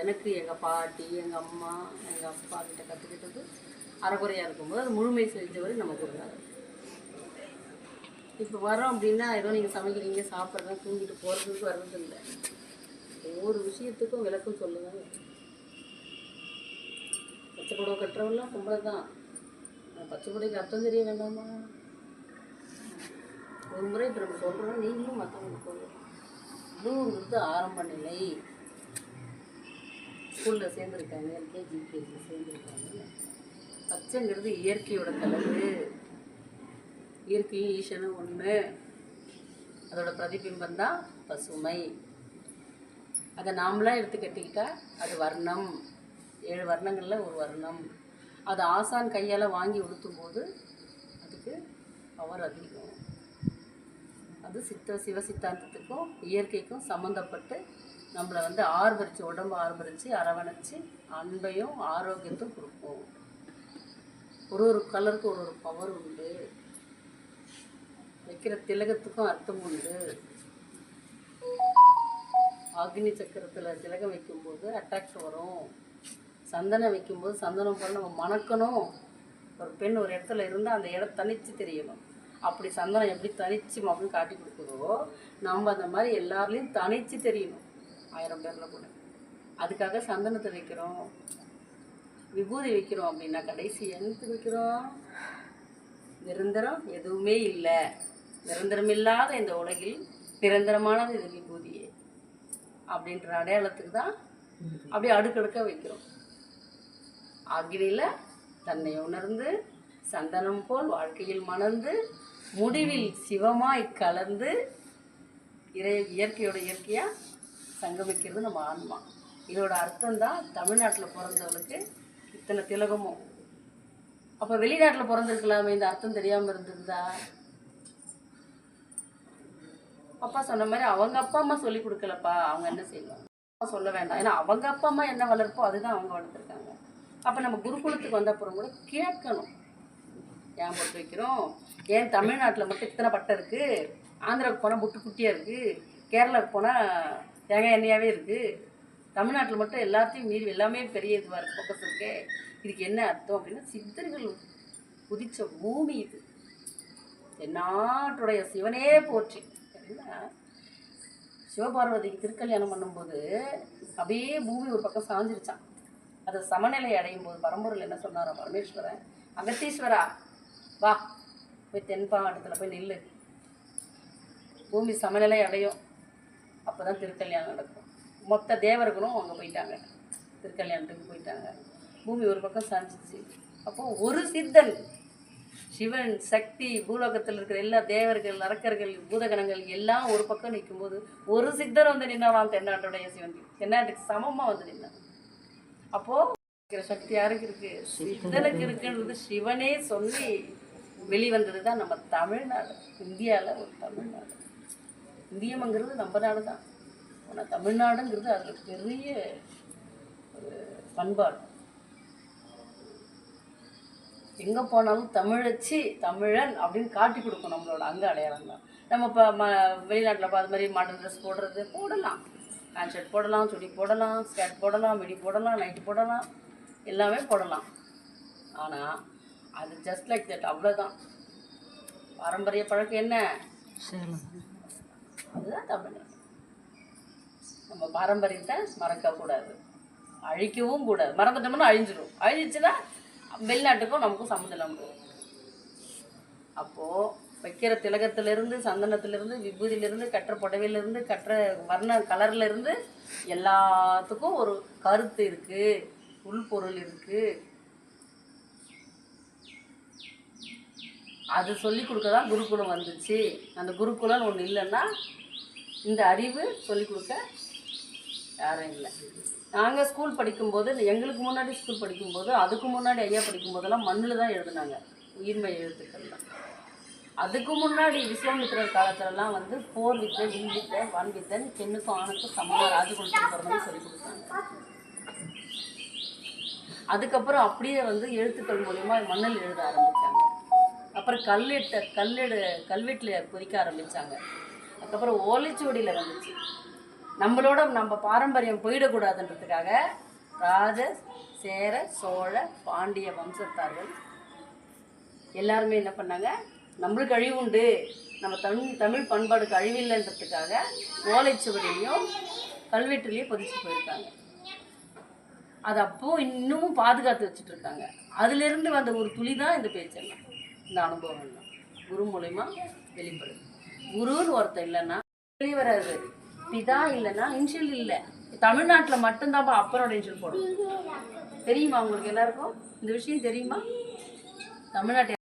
எனக்கு எங்கள் பாட்டி எங்கள் அம்மா எங்கள் அப்பா கிட்ட கற்றுக்கிட்டது அறகுறையாக இருக்கும்போது அது முழுமை செஞ்சவரை நம்ம கொடுக்காது இப்போ வரோம் அப்படின்னா ஏதோ நீங்கள் சமைக்கிறீங்க சாப்பிட்றதா தூங்கிட்டு போகிறதுக்கு வர்றது இல்லை. ஒவ்வொரு விஷயத்துக்கும் விளக்கம் சொல்லுங்கள் பச்சை புடவை கட்டுறவெல்லாம் பொம்பளை தான். பச்சை புடவைக்கு அர்த்தம் தெரிய வேண்டாமா? ஒரு முறை இப்போ நம்ம சொல்கிறோம் நீங்களும் மற்றவங்களுக்கு சொல்லணும் ப்ளூங்கிறது ஆரம்ப நிலை. ஸ்கூலில் சேர்ந்துருக்காங்க எல்கேஜி யூகேஜியில் சேர்ந்துருக்காங்க. பச்சைங்கிறது இயற்கையோட கலந்து இயற்கையும் ஈசனும் ஒன்று அதோட பிரதிபிம்பம் தான் பசுமை. அதை நாமளாக எடுத்துக்கிட்டிக்கிட்டால் அது வர்ணம். ஏழு வர்ணங்களில் ஒரு வர்ணம். அது ஆசான் கையால் வாங்கி உடுத்தும் போது அதுக்கு பவர் அதிகம். அது சித்த சிவ சித்தாந்தத்துக்கும் இயற்கைக்கும் சம்மந்தப்பட்டு நம்மளை வந்து ஆர்வரிச்சு உடம்பு ஆர்வரிச்சு அரவணைச்சு அன்பையும் ஆரோக்கியத்தையும் கொடுக்கும் ஒரு ஒரு கலருக்கு ஒரு ஒரு பவர் உண்டு. வைக்கிற திலகத்துக்கும் அர்த்தம் உண்டு. அக்னி சக்கரத்தில் திலகம் வைக்கும்போது அட்டாக்ட் வரும். சந்தனம் வைக்கும்போது சந்தனம் போல நம்ம மணக்கணும். ஒரு பெண் ஒரு இடத்துல இருந்தால் அந்த இடம் தனித்து தெரியணும். அப்படி சந்தனம் எப்படி தனிச்சு அப்படின்னு காட்டி கொடுக்குறோ நம்ம அந்த மாதிரி எல்லாருலேயும் தனித்து தெரியணும். ஆயிரம் பேரில் கூட அதுக்காக சந்தனத்தை வைக்கிறோம். விபூதி வைக்கிறோம் அப்படின்னா கடைசி என்னத்துக்கு வைக்கிறோம். நிரந்தரம் எதுவுமே இல்லை. நிரந்தரமில்லாத இந்த உலகில் நிரந்தரமானது இது விபூதியே. அப்படின்ற அடையாளத்துக்கு தான் அப்படியே அடுக்கடுக்க வைக்கிறோம். அக்னியில் தன்னை உணர்ந்து சந்தனம் போல் வாழ்க்கையில் மணந்து முடிவில் சிவமாய் கலந்து இறை இயற்கையோட இயற்கையாக சங்கமிக்கிறது நம்ம ஆன்மா. இதோட அர்த்தம் தான் தமிழ்நாட்டில் பிறந்தவளுக்கு இத்தனை திலகமும். அப்போ வெளிநாட்டில் பிறந்திருக்கலாமே இந்த அர்த்தம் தெரியாமல் இருந்திருந்தா? அப்பா சொன்ன மாதிரி அவங்க அப்பா அம்மா சொல்லி கொடுக்கலப்பா அவங்க என்ன செய்வாங்க? அப்பா சொல்ல வேண்டாம். ஏன்னா அவங்க அப்பா அம்மா என்ன வளர்ப்போ அதுதான் அவங்க வளர்த்துருக்காங்க. அப்போ நம்ம குருகுலத்துக்கு வந்த அப்புறம் கூட கேட்கணும். ஏன் போட்டு வைக்கிறோம்? ஏன் தமிழ்நாட்டில் மட்டும் இத்தனை பட்டை இருக்குது ஆந்திராவுக்கு போனால் புட்டு குட்டியாக இருக்குது கேரளாவுக்கு போனால் தேங்காய் எண்ணெயாகவே இருக்குது தமிழ்நாட்டில் மட்டும் எல்லாத்தையும் மீறி எல்லாமே பெரிய இதுவாக இருக்குது ஃபோக்கஸ் இருக்கே. இதுக்கு என்ன அர்த்தம் அப்படின்னா சித்தர்கள் குதித்த பூமி இது. தென்னாட்டுடைய சிவனே போற்றி. அப்படின்னா சிவபார்வதிக்கு திருக்கல்யாணம் பண்ணும்போது அப்படியே பூமி ஒரு பக்கம் சாஞ்சிருச்சான் அது சமநிலை அடையும் போது பரம்பூரில் என்ன சொன்னாரோ பரமேஸ்வரன் அகத்தீஸ்வரா வா போய் தென்பாண்டத்தில் போய் நில்லு. பூமி சமநிலை அடையும். அப்போ தான் திருக்கல்யாணம் நடக்கும். மொத்த தேவர்களும் அங்கே போயிட்டாங்க. திருக்கல்யாணத்துக்கு போயிட்டாங்க. பூமி ஒரு பக்கம் சாஞ்சிச்சு அப்போது ஒரு சித்தன் சிவன் சக்தி பூலோகத்தில் இருக்கிற எல்லா தேவர்கள் அரக்கர்கள் பூதகணங்கள் எல்லாம் ஒரு பக்கம் நிற்கும்போது ஒரு சித்தர் வந்து நின்னாலாம் தென்னாட்டுடைய சிவன். தென்னாட்டுக்கு சமமாக வந்து நின்னான். அப்போது இருக்கிற சக்தி யாருக்கு இருக்கு? சித்தனுக்கு இருக்குன்றது சிவனே சொல்லி வெளிவந்தது தான் நம்ம தமிழ்நாடு இந்தியாவில் ஒரு தமிழ்நாடு. இந்தியம்ங்கிறது நம்ம நாடு தான் ஆனால் தமிழ்நாடுங்கிறது அதில் பெரிய ஒரு பண்பாடு. எங்கே போனாலும் தமிழச்சி தமிழன் அப்படின்னு காட்டி கொடுக்கும் நம்மளோட அங்க அடையாளம் தான் நம்ம இப்போ ம வெளிநாட்டில் அது மாதிரி மாடர்ன் ட்ரெஸ் போடுறது போடலாம். ஹேண்ட் ஷர்ட் போடலாம் சுடி போடலாம் ஸ்கர்ட் போடலாம் மிடி போடலாம் நைட்டு போடலாம் எல்லாமே போடலாம். ஆனால் அது ஜஸ்ட் லைக் தட் அவ்வளோதான் பாரம்பரிய பழக்கம் என்ன? அதுதான் தமிழ் நம்ம பாரம்பரியத்தை மறக்கக்கூடாது. அழிக்கவும் கூடாது. மறந்துட்டோம்னா அழிஞ்சிடும் அழிஞ்சிச்சுன்னா வெளிநாட்டுக்கும் நமக்கும் சம்மந்தம் இல்லாமல் அப்போது வைக்கிற திலகத்திலிருந்து சந்தனத்திலிருந்து விபூதியிலிருந்து கற்ற புடவையிலிருந்து கற்ற வர்ண கலர்லேருந்து எல்லாத்துக்கும் ஒரு கருத்து இருக்குது உள்பொருள் இருக்குது அது சொல்லி கொடுக்க தான் குருகுலம் வந்துச்சு. அந்த குருகுலம்னு ஒன்று இல்லைன்னா இந்த அறிவு சொல்லிக் கொடுக்க யாரும் இல்லை. நாங்கள் ஸ்கூல் படிக்கும்போது எங்களுக்கு முன்னாடி ஸ்கூல் படிக்கும்போது அதுக்கு முன்னாடி ஐயா படிக்கும்போதெல்லாம் மண்ணில் தான் எழுதுனாங்க. உயிர்மை எழுத்துக்கள்லாம் அதுக்கு முன்னாடி விஸ்வாமித்திரர் காலத்துலலாம் வந்து போர் வித்தை வில் வித்தை வான் வித்தன் பெண்ணுக்கும் ஆணுக்கும் சமமாக ராஜு கொடுத்துருக்கிறதுன்னு சொல்லி கொடுத்தாங்க. அதுக்கப்புறம் அப்படியே வந்து எழுத்துக்கள் மூலிமா மண்ணில் எழுத ஆரம்பித்தாங்க அப்புறம் கல்லிட்ட கல்லிடு கல்வெட்டில் பொறிக்க ஆரம்பித்தாங்க அதுக்கப்புறம் ஓலைச்சுவடியில் வந்துச்சு. நம்மளோட நம்ம பாரம்பரியம் போயிடக்கூடாதுன்றதுக்காக ராஜ சேர சோழ பாண்டிய வம்சத்தார்கள் எல்லாருமே என்ன பண்ணாங்க? நம்மளுக்கு அழிவு உண்டு. நம்ம தமிழ் தமிழ் பண்பாடுக்கு அழிவில்லைன்றதுக்காக ஓலைச்சுவடிலையும் கல்வெட்டுலேயும் பதிச்சு போயிருக்காங்க. அது அப்போ இன்னமும் பாதுகாத்து வச்சுட்டு இருக்காங்க. அதுலேருந்து வந்த ஒரு துளி தான் இந்த பேச்செல்லாம் இந்த அனுபவம் தான் குரு மூலயமா வெளிப்படுது. குருன்னு ஒருத்தர் இல்லைன்னா வெளியே வராது பிதா இல்லைன்னா இன்ஷியல் இல்லை. தமிழ்நாட்டில் மட்டும்தான்ப்பா அப்பனோட இன்ஷியல் போடும் தெரியுமா உங்களுக்கு எல்லாருக்கும்? இந்த விஷயம் தெரியுமா? தமிழ்நாட்டு